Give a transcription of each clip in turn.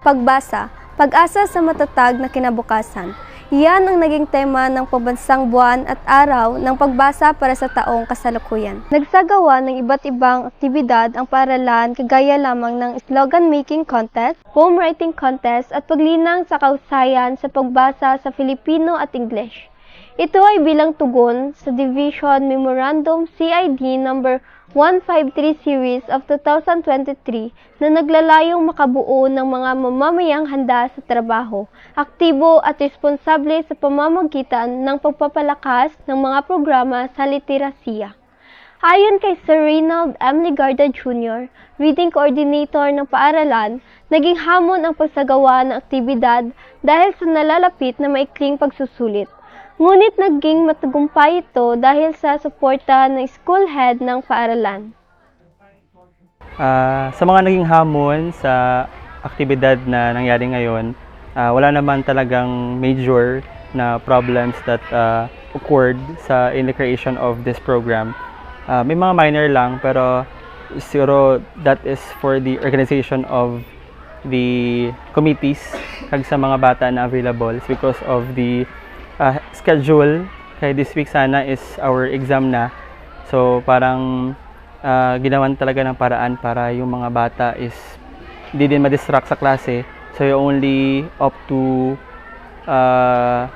Pagbasa, pag-asa sa matatag na kinabukasan. Iyan ang naging tema ng pambansang buwan at araw ng pagbasa para sa taong kasalukuyan. Nagsagawa ng iba't ibang aktibidad ang paaralan kagaya lamang ng slogan making contest, poem writing contest at paglinang sa kausayan sa pagbasa sa Filipino at English. Ito ay bilang tugon sa Division Memorandum CID number 153 series of 2023 na naglalayong makabuo ng mga mamamayang handa sa trabaho, aktibo at responsable sa pamamagitan ng pagpapalakas ng mga programa sa literasiya. Ayon kay Sir Reynald M. Ligarda Jr., Reading Coordinator ng paaralan, naging hamon ang pagsagawa ng aktibidad dahil sa nalalapit na maikling pagsusulit. Ngunit naging matagumpay ito dahil sa suporta ng school head ng paaralan. Ah, sa mga naging hamon sa aktibidad na nangyari ngayon, ah, wala naman talagang major na problems that ah, occurred sa in the creation of this program. Ah, may mga minor lang pero siguro that is for the organization of the committees kag sa mga bata na available because of the ah, schedule kay this week sana is our exam na. So parang ah, ginawan talaga ng paraan para yung mga bata is hindi din ma-distract sa klase. So you only up to ah,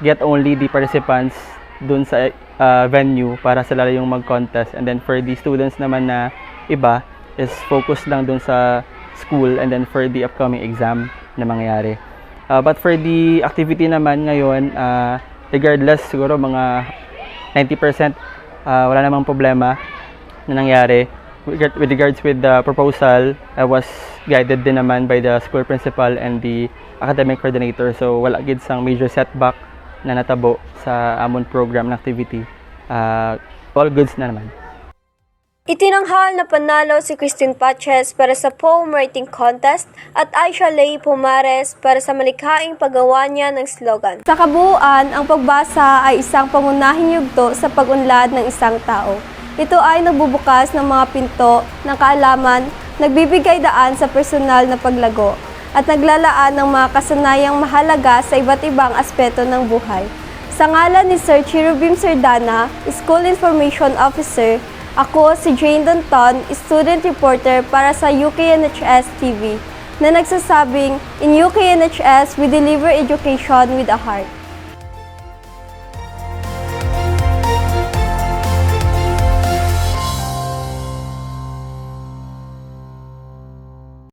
get only the participants dun sa ah, venue para sila yung mag-contest. And then for the students naman na iba is focus lang dun sa school and then for the upcoming exam na mangyayari. Uh, but for the activity naman ngayon, uh, regardless siguro mga 90% uh, wala namang problema na nangyari. With regards with the proposal, I was guided din naman by the school principal and the academic coordinator. So wala gid sang major setback na natabo sa amon program na activity. Uh, all goods na naman. Itinanghal na panalo si Christine Paches para sa poem writing contest at Aisha Lay Pumares para sa malikhaing paggawa niya ng slogan. Sa kabuuan, ang pagbasa ay isang pangunahing yugto sa pag-unlad ng isang tao. Ito ay nagbubukas ng mga pinto ng kaalaman, nagbibigay daan sa personal na paglago, at naglalaan ng mga kasanayang mahalaga sa iba't ibang aspeto ng buhay. Sa ngalan ni Sir Cherubim Sardana, School Information Officer, ako si Jane Danton, student reporter para sa UKNHS TV, na nagsasabing, In UKNHS, we deliver education with a heart.